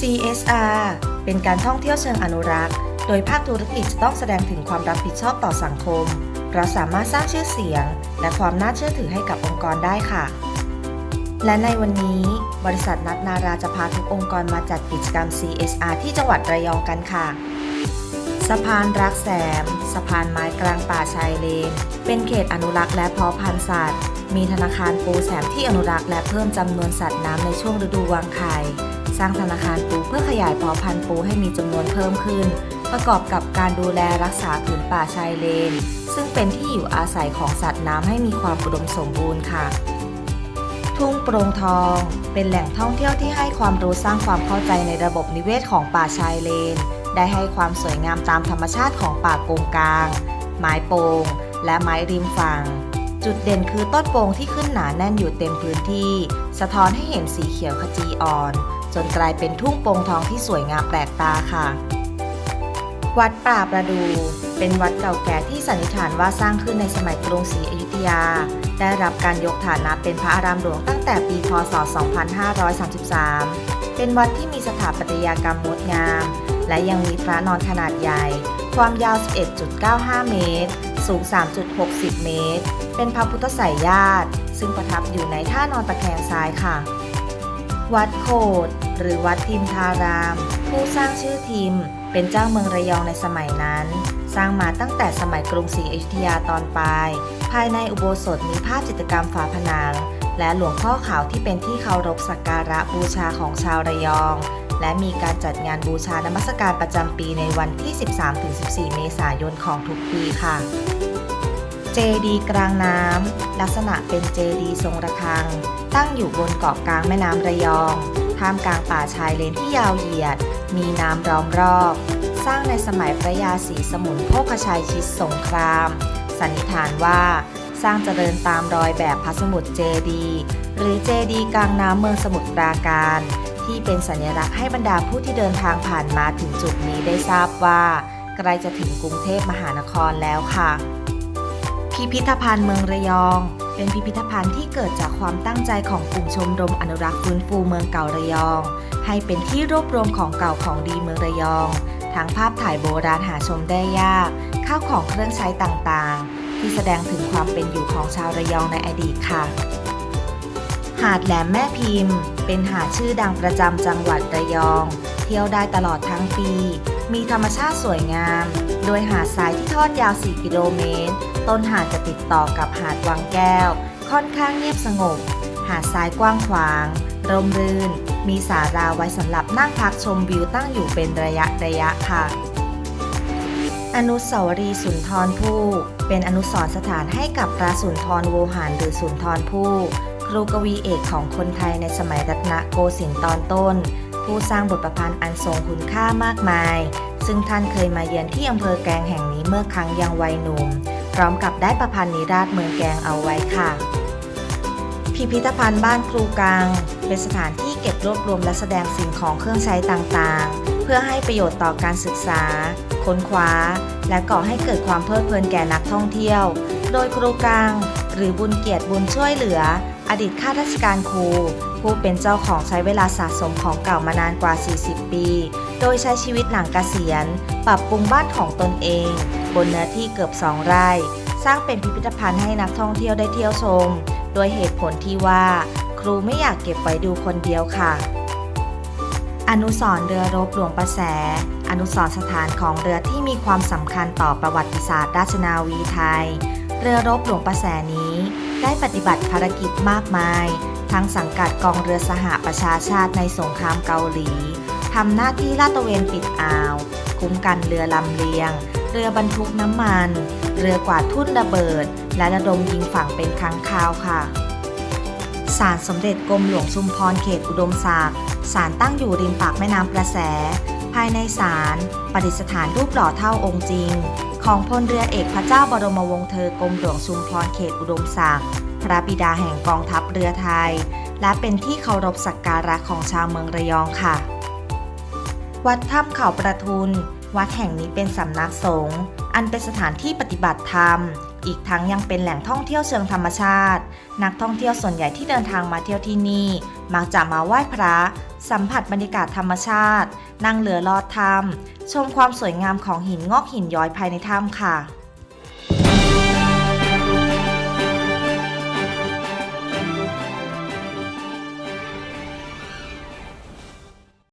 CSR เป็นการท่องเที่ยวเชิงอนุรักษ์ โดยภาคธุรกิจจะต้องแสดงถึงความรับผิดชอบต่อสังคม เพราะสามารถสร้างชื่อเสียง และความน่าเชื่อถือให้กับองค์กรได้ค่ะ และในวันนี้ บริษัทนัดนาราจะพาทุกองค์กรมาจัดกิจกรรม CSR ที่จังหวัดระยองกันค่ะสะพานรักแสม สะพานไม้กลางป่าชายเลน เป็นเขตอนุรักษ์และเพาะพันธุ์สัตว์ มีธนาคารปูแสมที่อนุรักษ์และเพิ่มจำนวนสัตว์น้ำในช่วงฤดูวางไข่ สร้างธนาคารปูเพื่อขยายเพาะพันธุ์ปูให้มีจำนวนเพิ่มขึ้น ประกอบกับการดูแลรักษาผืนป่าชายเลน ซึ่งเป็นที่อยู่อาศัยของสัตว์น้ำให้มีความอุดมสมบูรณ์ค่ะ ทุ่งโปร่งทอง เป็นแหล่งท่องเที่ยวที่ให้ความรู้สร้างความเข้าใจในระบบนิเวศของป่าชายเลน ได้ให้ความสวยงามตามธรรมชาติของป่าโกงกลาง ไม้โปงและไม้ริมฝั่งจุดเด่นคือต้นโป่งที่ขึ้นหนาแน่นอยู่เต็มพื้นที่ สะท้อนให้เห็นสีเขียวขจีอ่อน จนกลายเป็นทุ่งโปงทองที่สวยงามแปลกตาค่ะ วัดป่าประดู เป็นวัดเก่าแก่ที่สันนิษฐานว่าสร้างขึ้นในสมัยกรุงศรีอยุธยา ได้รับการยกฐานะเป็นพระอารามหลวงตั้งแต่ปี พศ 2533 เป็นวัดที่มีสถาปัตยกรรมงดงาม และยังมีพระนอนขนาดใหญ่ ความยาว 11.95 เมตร สูง 3.60 เมตร เป็นพระพุทธไสยญาติ ซึ่งประทับอยู่ในท่านอนตะแคงซ้ายค่ะ วัดโคดหรือวัดทิมทาราม ผู้สร้างชื่อทิม เป็นเจ้าเมืองระยองในสมัยนั้น สร้างมาตั้งแต่สมัยกรุงศรีอยุธยาตอนปลาย ภายในอุโบสถมีภาพจิตรกรรมฝาผนัง และหลวงพ่อขาวที่เป็นที่เคารพสักการะบูชาของชาวระยอง และมีการจัดงานบูชานมัสการประจำปีในวันที่ 13-14 เมษายนของทุกปีค่ะ เจดีกลางน้ำลักษณะเป็นเจดีทรงระฆัง ตั้งอยู่บนเกาะกลางแม่น้ำระยอง ท่ามกลางป่าชายเลนที่ยาวเหยียด มีน้ำล้อมรอบ สร้างในสมัยพระยาศรีสมุนโภคชัยชิดสงคราม สันนิษฐานว่า สร้างเจริญตามรอยแบบพระสมุทรเจดีหรือเจดีกลางน้ำเมืองสมุทรปราการ ที่เป็นสัญลักษณ์ให้บรรดาผู้ที่เดินทางผ่านมาถึงจุดนี้ได้ทราบว่าใกล้จะถึงกรุงเทพมหานครแล้วค่ะ พิพิธภัณฑ์เมืองระยอง เป็นพิพิธภัณฑ์ที่เกิดจากความตั้งใจของกลุ่มชมรมอนุรักษ์ฟื้นฟูเมืองเก่าระยอง ให้เป็นที่รวบรวมของเก่าของดีเมืองระยอง ทั้งภาพถ่ายโบราณหาชมได้ยาก ข้าวของเครื่องใช้ต่างๆ ที่แสดงถึงความเป็นอยู่ของชาวระยองในอดีตค่ะ หาดแหลมแม่พิมพ์ เป็นหาดชื่อดังประจำจังหวัดระยอง เที่ยวได้ตลอดทั้งปี มีธรรมชาติสวยงาม โดยหาดทรายที่ทอดยาว 4 กิโลเมตร ต้นหาดจะติดต่อกับหาดวังแก้ว ค่อนข้างเงียบสงบ หาดทรายกว้างขวาง ร่มรื่น มีศาลาไว้สำหรับนั่งพักชมวิวตั้งอยู่เป็นระยะระยะค่ะ อนุสาวรีย์สุนทรภู่ เป็นอนุสรณ์สถานให้กับพระสุนทรโวหารหรือสุนทรภู่ครูกวีเอกของคนไทยในสมัยรัตนโกสินทร์ตอนต้น ผู้สร้างบทประพันธ์อันทรงคุณค่ามากมาย ซึ่งท่านเคยมาเยือนที่อำเภอแกงแห่งนี้เมื่อครั้งยังวัยหนุ่ม พร้อมกับได้ประพันธ์นิราชเมืองแกงเอาไว้ค่ะ พิพิธภัณฑ์บ้านครูกังเป็นสถานที่เก็บรวบรวมและแสดงสิ่งของเครื่องใช้ต่างๆ เพื่อให้ประโยชน์ต่อการศึกษา ค้นคว้า และก่อให้เกิดความเพลิดเพลินแก่นักท่องเที่ยว โดยครูกังหรือบุญเกียรติบุญช่วยเหลือ อดีตข้าราชการครู ผู้เป็นเจ้าของใช้เวลาสะสมของเก่ามานานกว่า 40 ปี โดยใช้ชีวิตหลังเกษียณ ปรับปรุงบ้านของตนเอง บนเนื้อที่เกือบ 2 ไร่ สร้างเป็นพิพิธภัณฑ์ให้นักท่องเที่ยวได้เที่ยวชม โดยเหตุผลที่ว่า ครูไม่อยากเก็บไว้ดูคนเดียวค่ะ อนุสรเรือรบหลวงประแส อนุสรสถานของเรือที่มีความสำคัญต่อประวัติศาสตร์ราชนาวีไทย เรือรบหลวงประแสนี้ ได้ปฏิบัติภารกิจมากมาย ทั้งสังกัดกองเรือสหประชาชาติในสงครามเกาหลีทำหน้าที่ลาดตระเวนปิดอ่าว คุ้มกันเรือลำเลียง เรือบรรทุกน้ำมัน เรือกวาดทุ่นระเบิด และระดมยิงฝั่งเป็นครั้งคราวค่ะศาลสมเด็จกรมหลวงชุมพรเขตอุดมศักดิ์ศาลตั้งอยู่ริมปากแม่น้ำประแส ภายในศาลประดิษฐานรูปหล่อเท่าองค์จริง ของพลเรือเอกพระเจ้าบรมวงศ์เธอกรมหลวงชุมพรเขตอุดมศักดิ์ พระบิดาแห่งกองทัพเรือไทย และเป็นที่เคารพสักการะของชาวเมืองระยองค่ะ วัดถ้ำเขาประทุน วัดแห่งนี้เป็นสำนักสงฆ์อันเป็นสถานที่ปฏิบัติธรรม อีกทั้งยังเป็นแหล่งท่องเที่ยวเชิงธรรมชาติ นักท่องเที่ยวส่วนใหญ่ที่เดินทางมาเที่ยวที่นี่ มักจะมาไหว้พระ สัมผัสบรรยากาศธรรมชาติ นั่งเรือลอดถ้ำชมความสวยงามของหินงอกหินย้อยภายในถ้ำค่ะ